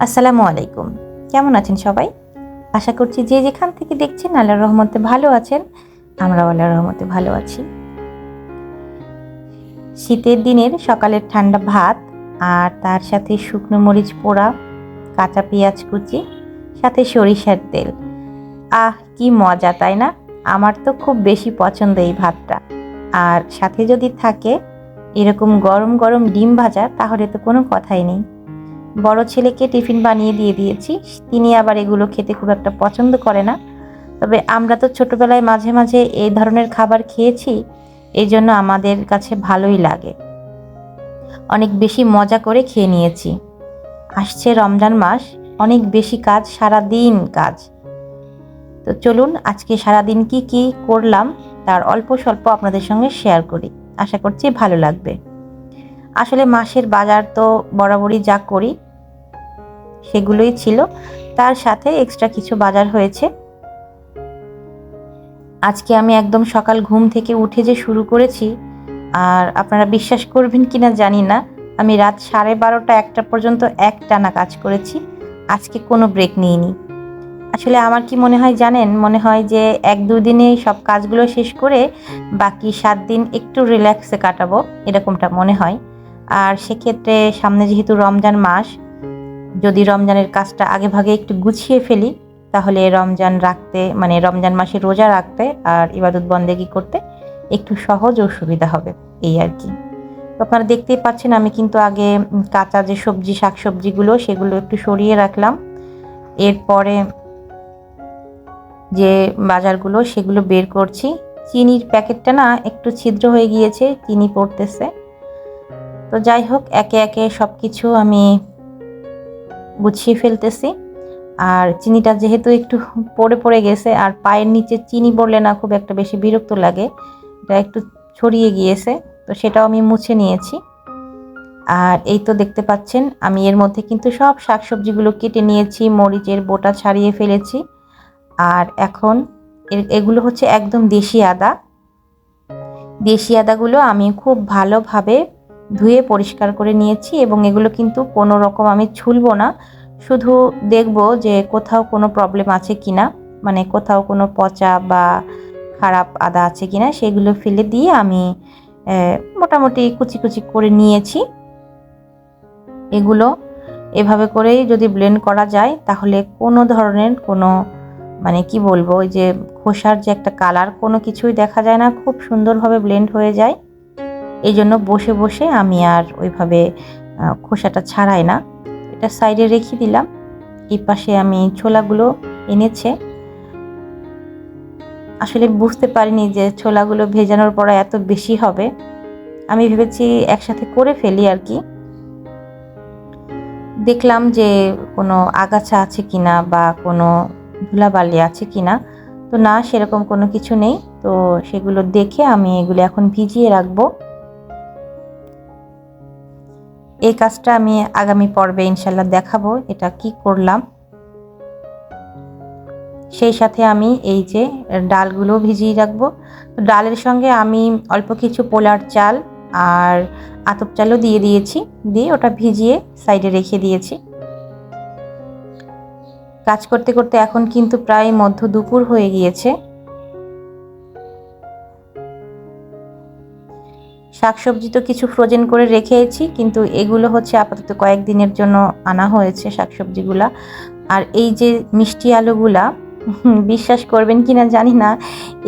আসসালামু আলাইকুম। কেমন আছেন সবাই? আশা করছি যে যেখান থেকে দেখছেন আল্লাহর রহমতে ভালো আছেন, আমরাও আল্লাহর রহমতে ভালো আছি। শীতের দিনের সকালের ঠান্ডা ভাত আর তার সাথে শুকনো মরিচ পোড়া, কাঁচা পেঁয়াজ কুচি, সাথে সরিষার তেল। আহ, কি মজা, তাই না? আমার তো খুব বেশি পছন্দ এই ভাতটা। আর সাথে যদি থাকে এরকম গরম গরম ডিম ভাজা, তাহলে তো কোনো কথাই নেই। বড় ছেলেকে টিফিন বানিয়ে দিয়ে দিয়েছি। তিনি আবার এগুলো খেতে খুব একটা পছন্দ করে না। তবে আমরা তো ছোটবেলায় মাঝে মাঝে এই ধরনের খাবার খেয়েছি, এই জন্য আমাদের কাছে ভালোই লাগে। অনেক বেশি মজা করে খেয়ে নিয়েছি। আসছে রমজান মাস, অনেক বেশি কাজ সারা দিন কাজ। তো চলুন, আজকে সারা দিন কি কি করলাম তার অল্প স্বল্প আপনাদের সঙ্গে শেয়ার করি। আশা করছি ভালো লাগবে। আসলে মাসের বাজার তো বরাবরই যা করি সেগুলোই ছিল। তার সাথে এক্সট্রা কিছু বাজার হয়েছে। আজকে আমি একদম সকাল ঘুম থেকে উঠে যে শুরু করেছি, আর আপনারা বিশ্বাস করবেন কি না জানি না, আমি রাত সাড়ে বারোটা একটা পর্যন্ত এক টানা কাজ করেছি। আজকে কোনো ব্রেক নিইনি। আসলে আমার কি মনে হয় জানেন, মনে হয় যে এক দুদিনে সব কাজগুলো শেষ করে বাকি সাত দিন একটু রিল্যাক্সে কাটাবো, এরকমটা মনে হয়। আর সেক্ষেত্রে সামনে যেহেতু রমজান মাস যদি রমজানের কাজটা আগে ভাগে একটু গুছিয়ে ফেলি, তাহলে রমজান রাখতে মানে রমজান মাসে রোজা রাখতে আর ইবাদত বন্দেগি করতে একটু সহজ ও সুবিধা হবে, এই আর কি। তো আপনারা দেখতেই পাচ্ছেন, আমি কিন্তু আগে কাঁচা যে সবজি শাক সবজিগুলো সেগুলো একটু সরিয়ে রাখলাম। এরপরে যে বাজারগুলো, সেগুলো বের করছি। চিনির প্যাকেটটা না একটু ছিদ্র হয়ে গিয়েছে, চিনি পড়তেছে। তো যাই হোক, একে একে সব কিছু আমি গুছিয়ে ফেলতেছি। আর চিনিটা যেহেতু একটু পড়ে পড়ে গেছে, আর পায়ের নিচে চিনি পড়লে না খুব একটা বেশি বিরক্ত লাগে। এটা একটু ছড়িয়ে গিয়েছে, তো সেটাও আমি মুছে নিয়েছি। আর এই তো দেখতে পাচ্ছেন, আমি এর মধ্যে কিন্তু সব শাকসবজিগুলো কেটে নিয়েছি, মরিচের বোটা ছাড়িয়ে ফেলেছি। আর এখন এগুলো হচ্ছে একদম দেশি আদা। দেশি আদাগুলো আমি খুব ভালোভাবে ধুয়ে পরিষ্কার করে নিয়েছি এবং এগুলো কিন্তু কোনো রকম আমি ছুলবো না। শুধু দেখব যে কোথাও কোনো প্রবলেম আছে কি না মানে কোথাও কোনো পচা বা খারাপ আদা আছে কি না সেগুলো ফেলে দিয়ে আমি মোটামুটি কুচি কুচি করে নিয়েছি। এগুলো এভাবে করেই যদি ব্লেন্ড করা যায়, তাহলে কোনো ধরনের কোনো মানে কি বলব, ওই যে খোসার যে একটা কালার কোনো কিছুই দেখা যায় না, খুব সুন্দরভাবে ব্লেন্ড হয়ে যায়। এই জন্য বসে বসে আমি আর ওইভাবে খোসাটা ছাড়াই না। এটা সাইডে রেখে দিলাম। এই পাশে আমি ছোলাগুলো এনেছে। আসলে বুঝতে পারিনি যে ছোলাগুলো ভেজানোর পর এত বেশি হবে। আমি ভেবেছি একসাথে করে ফেলি আর কি। দেখলাম যে কোনো আগাছা আছে কিনা বা কোনো ধুলাবালি আছে কিনা। তো না, সেরকম কোনো কিছু নেই। তো সেগুলো দেখে আমি এগুলো এখন ভিজিয়ে রাখব। এই কাজটা আমি আগামী পর্বে ইনশাল্লাহ দেখাবো, এটা কি করলাম। সেই সাথে আমি এই যে ডালগুলো ভিজিয়ে রাখব। ডালের সঙ্গে আমি অল্প কিছু পোলার চাল আর আতপ চালও দিয়ে দিয়েছি, দিয়ে ওটা ভিজিয়ে সাইডে রেখে দিয়েছি। কাজ করতে করতে এখন কিন্তু প্রায় মধ্য দুপুর হয়ে গিয়েছে। শাকসবজি তো কিছু ফ্রোজেন করে রেখেছি, কিন্তু এগুলো হচ্ছে আপাতত কয়েকদিনের জন্য আনা হয়েছে শাকসবজিগুলা। আর এই যে মিষ্টি আলুগুলা বিশ্বাস করবেন কি না জানি না,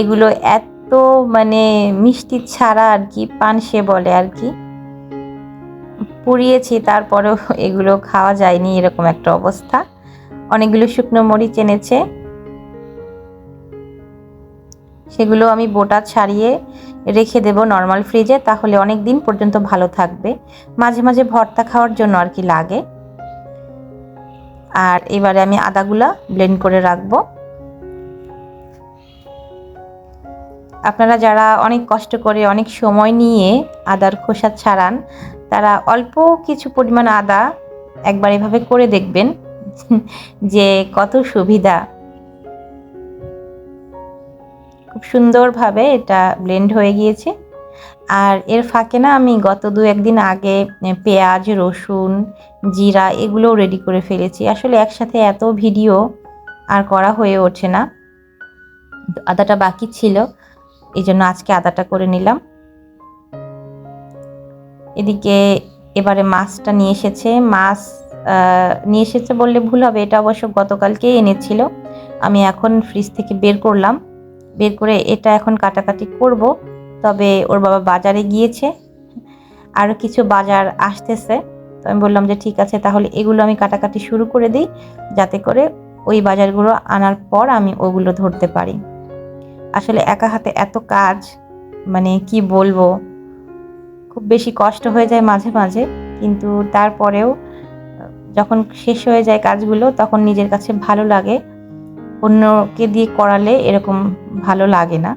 এগুলো এত মানে মিষ্টি ছাড়া আর কি, পানসে বলে আর কি। পুড়িয়েছি, তারপরেও এগুলো খাওয়া যায়নি, এরকম একটা অবস্থা। অনেকগুলো শুকনো মরিচ এনেছে। সেগুলো আমি বোটা ছাড়িয়ে রেখে দেব নর্মাল ফ্রিজে তাহলে অনেক দিন পর্যন্ত ভালো থাকবে। মাঝে মাঝে ভর্তা খাওয়ার জন্য আর কি লাগে। আর এবারে আমি আদাগুলা ব্লেন্ড করে রাখব। আপনারা যারা অনেক কষ্ট করে, অনেক সময় নিয়ে আদার খোসা ছাড়ান, তারা অল্প কিছু পরিমাণ আদা একবার এভাবে করে দেখবেন যে কত সুবিধা। খুব সুন্দরভাবে এটা ব্লেন্ড হয়ে গিয়েছে। আর এর ফাঁকে না আমি গত দু একদিন আগে পেঁয়াজ, রসুন, জিরা এগুলোও রেডি করে ফেলেছি। আসলে একসাথে এত ভিডিও আর করা হয়ে ওঠে না। আদাটা বাকি ছিল এই জন্য আজকে আদাটা করে নিলাম। এদিকে এবারে মাছটা নিয়ে এসেছে। মাছ নিয়ে এসেছে বললে ভুল হবে, এটা অবশ্য গতকালকেই এনেছিল। আমি এখন ফ্রিজ থেকে বের করলাম। বের করে এটা এখন কাটাকাটি করব। তবে ওর বাবা বাজারে গিয়েছে। আরও কিছু বাজার আসতেছে। তো আমি বললাম যে, ঠিক আছে, তাহলে এগুলো আমি কাটাকাটি শুরু করে দিই, যাতে করে ওই বাজারগুলো আনার পর আমি ওগুলো ধরতে পারি। আসলে একা হাতে এত কাজ মানে কি বলব? খুব বেশি কষ্ট হয়ে যায় মাঝে মাঝে। কিন্তু তারপরেও যখন শেষ হয়ে যায় কাজগুলো, তখন নিজের কাছে ভালো লাগে। অন্যকে দিয়ে করালে এরকম ভালো লাগে না।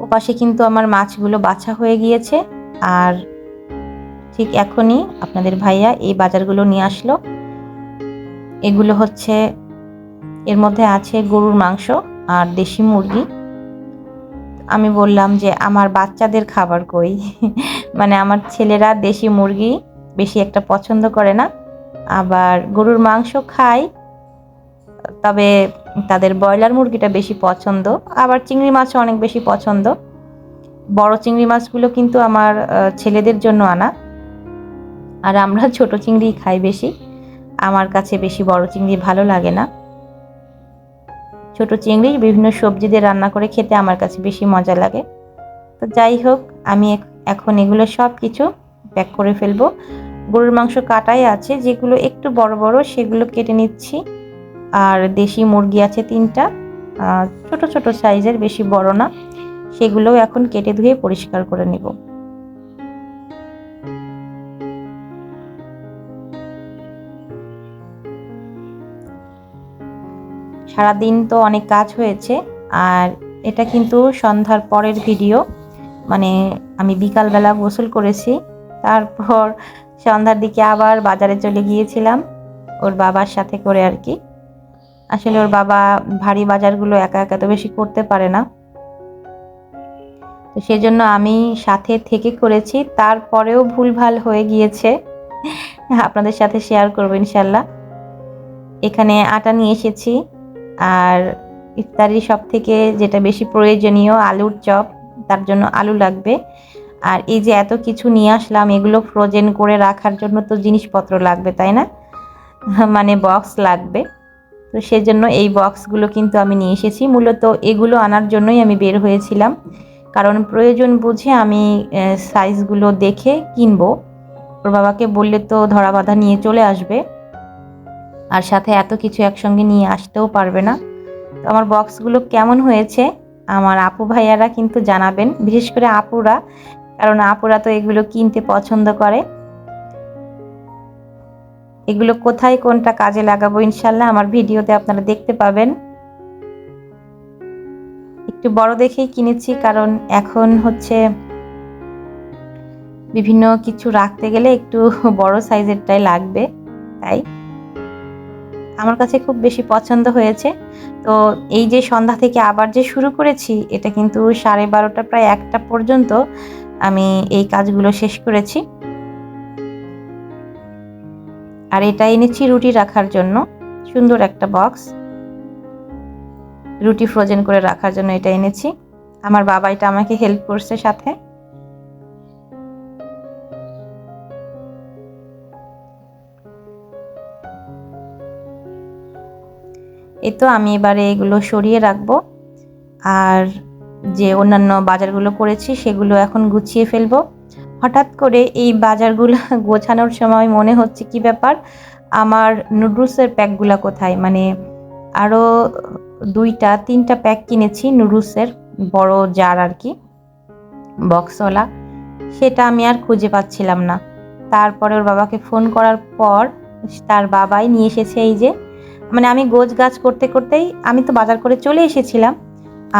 ওপাশে কিন্তু আমার মাছগুলো বাছা হয়ে গিয়েছে। আর ঠিক এখনই আপনাদের ভাইয়া এই বাজারগুলো নিয়ে আসলো। এগুলো হচ্ছে, এর মধ্যে আছে গরুর মাংস আর দেশি মুরগি। আমি বললাম যে, আমার বাচ্চাদের খাবার কই? মানে আমার ছেলেরা দেশি মুরগি বেশি একটা পছন্দ করে না। আবার গরুর মাংস খায় তবে তাদের ব্রয়লার মুরগিটা বেশি পছন্দ। আবার চিংড়ি মাছও অনেক বেশি পছন্দ। বড় চিংড়ি মাছগুলো কিন্তু আমার ছেলেদের জন্য আনা। আর আমরা ছোট চিংড়ি খাই বেশি। আমার কাছে বেশি বড় চিংড়ি ভালো লাগে না। ছোট চিংড়ি বিভিন্ন সবজি দিয়ে রান্না করে খেতে আমার কাছে বেশি মজা লাগে। তো যাই হোক, আমি এখ- এখন এগুলো সব কিছু প্যাক করে ফেলব। গরুর মাংস কাটাই আছে, যেগুলো একটু বড় বড় সেগুলো কেটে নিচ্ছি। আর দেশি মুরগি আছে তিনটা। ছোট ছোট সাইজের, বেশি বড় না। সেগুলোও এখন কেটে ধুয়ে পরিষ্কার করে নেব। সারাদিন তো অনেক কাজ হয়েছে। আর এটা কিন্তু সন্ধ্যার পরের ভিডিও। মানে আমি বিকালবেলা গোসল করেছি। তারপর সন্ধ্যার দিকে আবার বাজারে চলে গিয়েছিলাম। ওর বাবার সাথে করে আর কি। আসলে ওর বাবা ভারী বাজারগুলো একা একা তো বেশি করতে পারে না। তো সেজন্য আমি সাথে থেকে করেছি, তারপরেও ভুলভাল হয়ে গিয়েছে। আপনাদের সাথে শেয়ার করব ইনশাল্লাহ। এখানে আটা নিয়ে এসেছি, আর ইফতারি সব থেকে যেটা বেশি প্রয়োজনীয় আলুর চপ, তার জন্য আলু লাগবে। আর এই যে এত কিছু নিয়ে আসলাম, এগুলো ফ্রোজেন করে রাখার জন্য তো জিনিসপত্র লাগবে, তাই না? মানে বক্স লাগবে। তো সেজন্য এই বক্সগুলো কিন্তু আমি নিয়ে এসেছি। মূলত এগুলো আনার জন্যই আমি বের হয়েছিলাম। কারণ প্রয়োজন বুঝে আমি সাইজগুলো দেখে কিনবো। ওর বাবাকে বললে তো ধরা বাঁধা নিয়ে চলে আসবে। আর সাথে এত কিছু একসঙ্গে নিয়ে আসতেও পারবে না। তো আমার বক্সগুলো কেমন হয়েছে, আমার আপু ভাইয়ারা কিন্তু জানাবেন। বিশেষ করে আপুরা, কারণ আপুরা তো এগুলো কিনতে পছন্দ করে। এগুলো কোথায়, কোনটা কাজে লাগাবো ইনশাল্লাহ আমার ভিডিওতে আপনারা দেখতে পাবেন। একটু বড় দেখেই কিনেছি, কারণ এখন হচ্ছে বিভিন্ন কিছু রাখতে গেলে একটু বড় সাইজেরটাই লাগবে, তাই। আমার কাছে খুব বেশি পছন্দ হয়েছে। তো এই যে সন্ধ্যা থেকে আবার যে শুরু করেছি, এটা কিন্তু সাড়ে বারোটা, প্রায় একটা পর্যন্ত আমি এই কাজগুলো শেষ করেছি। আর এটা এনেছি রুটি রাখার জন্য। সুন্দর একটা বক্স রুটি ফ্রোজেন করে রাখার জন্য এটা এনেছি। আমার বাবা এটা আমাকে হেল্প করছে সাথে। এ তো আমি এবারে এগুলো সরিয়ে রাখব। আর যে অন্যান্য বাজারগুলো করেছি সেগুলো এখন গুছিয়ে ফেলব। হঠাৎ করে এই বাজারগুলো গোছানোর সময় মনে হচ্ছে কি ব্যাপার? আমার নুডলসের প্যাকগুলো কোথায়? মানে আরও দুইটা, তিনটা প্যাক কিনেছি নুডলসের, বড় জার আর কি, বক্সওয়ালা। সেটা আমি আর খুঁজে পাচ্ছিলাম না। তারপরে ওর বাবাকে ফোন করার পর তার বাবাই নিয়ে এসেছে এই যে মানে আমি গোছ গাছ করতে, করতেই আমি তো বাজার করে চলে এসেছিলাম।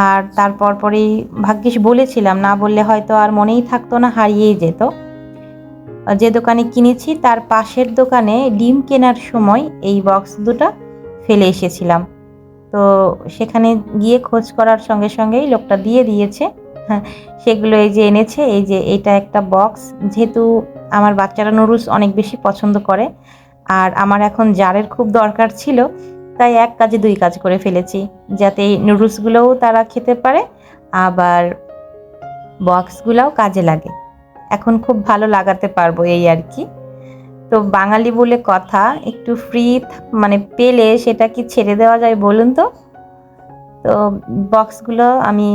আর তারপর পরেই ভাগ্যিস বলেছিলাম, না বললে হয়তো আর মনেই থাকতো না, হারিয়েই যেত। যে দোকানে কিনেছি, তার পাশের দোকানে ডিম কেনার সময় এই বক্স দুটো ফেলে এসেছিলাম। তো সেখানে গিয়ে খোঁজ করার সঙ্গে সঙ্গেই লোকটা দিয়ে দিয়েছে। হ্যাঁ সেগুলো এই যে এনেছে, এই যে এটা একটা বক্স। যেহেতু আমার বাচ্চারা নুডলস অনেক বেশি পছন্দ করে, আর আমার এখন জারের খুব দরকার ছিল তাই এক কাজে দুই কাজ করে ফেলেছি, যাতে এই নুডলসগুলোও তারা খেতে পারে, আবার বক্সগুলোও কাজে লাগে। এখন খুব ভালো লাগাতে পারব এই আর কি। তো বাঙালি বলে কথা, একটু ফ্রি মানে পেলে সেটা কি ছেড়ে দেওয়া যায় বলুন তো? তো বক্সগুলো আমি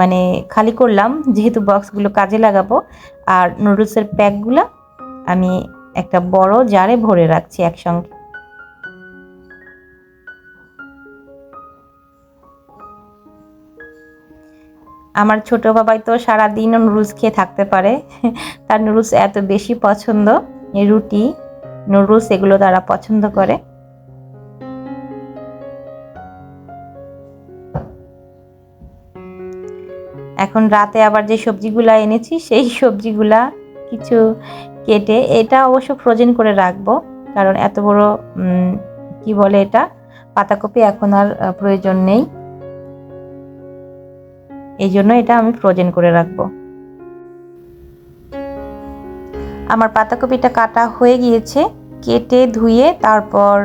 মানে খালি করলাম, যেহেতু বক্সগুলো কাজে লাগাবো, আর নুডলসের প্যাকগুলো আমি একটা বড় জারে ভরে রাখছি একসঙ্গে। আমার ছোট বাবাই তো সারাদিনও নুডলস খেয়ে থাকতে পারে। তার নুডলস এত বেশি পছন্দ রুটি নুডলস এগুলো তারা পছন্দ করে। এখন রাতে আবার যে সবজিগুলা এনেছি, সেই সবজিগুলা কিছু কেটে, এটা অবশ্য ফ্রোজেন করে রাখব। কারণ এত বড় কি বলে এটা? পাতাকপি এখন আর প্রয়োজন নেই। এই জন্য এটা আমি ফ্রোজেন করে রাখব। আমার পাতাকপিটা কাটা হয়ে গিয়েছে, কেটে ধুয়ে তারপর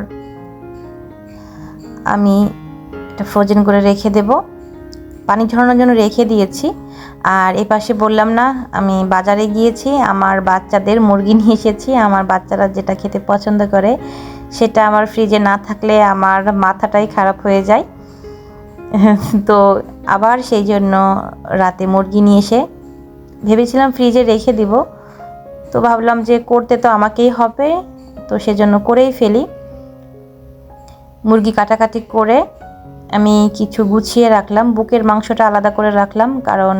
আমি এটা ফ্রোজেন করে রেখে দেব। পানি ঝরানোর জন্য রেখে দিয়েছি। আর এ পাশে বললাম না, আমি বাজারে গিয়েছি, আমার বাচ্চাদের মুরগি নিয়ে এসেছি, আমার বাচ্চারা যেটা খেতে পছন্দ করে, সেটা আমার ফ্রিজে না থাকলে আমার মাথাটাই খারাপ হয়ে যায়। তো আবার সেই জন্য রাতে মুরগি নিয়ে এসে ভেবেছিলাম ফ্রিজে রেখে দিব। তো ভাবলাম যে করতে তো আমাকেই হবে, তো সেজন্য করেই ফেলি। মুরগি কাটাকাটি করে আমি কিছু গুছিয়ে রাখলাম, বুকের মাংসটা আলাদা করে রাখলাম, কারণ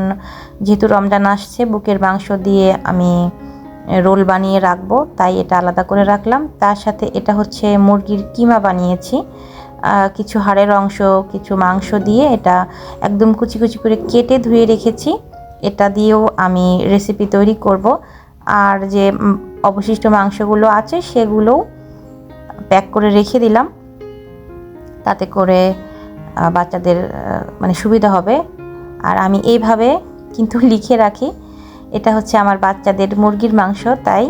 যেহেতু রমজান আসছে, বুকের মাংস দিয়ে আমি রোল বানিয়ে রাখব, তাই এটা আলাদা করে রাখলাম। তার সাথে এটা হচ্ছে মুরগির কিমা বানিয়েছি। কিছু হাড়ের অংশ, কিছু মাংস দিয়ে এটা একদম কুচি কুচি করে কেটে ধুয়ে রেখেছি। এটা দিয়েও আমি রেসিপি তৈরি করব। আর যে অবশিষ্ট মাংসগুলো আছে সেগুলোও প্যাক করে রেখে দিলাম। তাতে করে বাচ্চাদের মানে সুবিধা হবে। আর আমি এইভাবে কিন্তু লিখে রাখি, এটা হচ্ছে আমার বাচ্চাদের মুরগির মাংস। তাই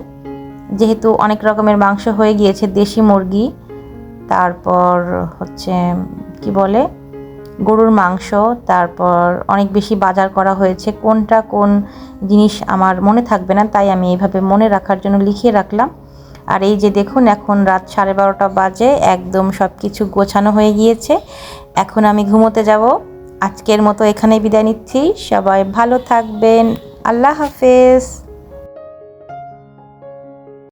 যেহেতু অনেক রকমের মাংস হয়ে গিয়েছে দেশি মুরগি তারপর হচ্ছে, কি বলে, গরুর মাংস, তারপর অনেক বেশি বাজার করা হয়েছে। কোনটা কোন জিনিস আমার মনে থাকবে না, তাই আমি এইভাবে মনে রাখার জন্য লিখিয়ে রাখলাম। আর এই যে দেখুন, এখন রাত সাড়ে বারোটা বাজে, একদম সব কিছু গোছানো হয়ে গিয়েছে। এখন আমি ঘুমোতে যাব। আজকের মতো এখানে বিদায় নিচ্ছি। সবাই ভালো থাকবেন। আল্লাহ হাফেজ।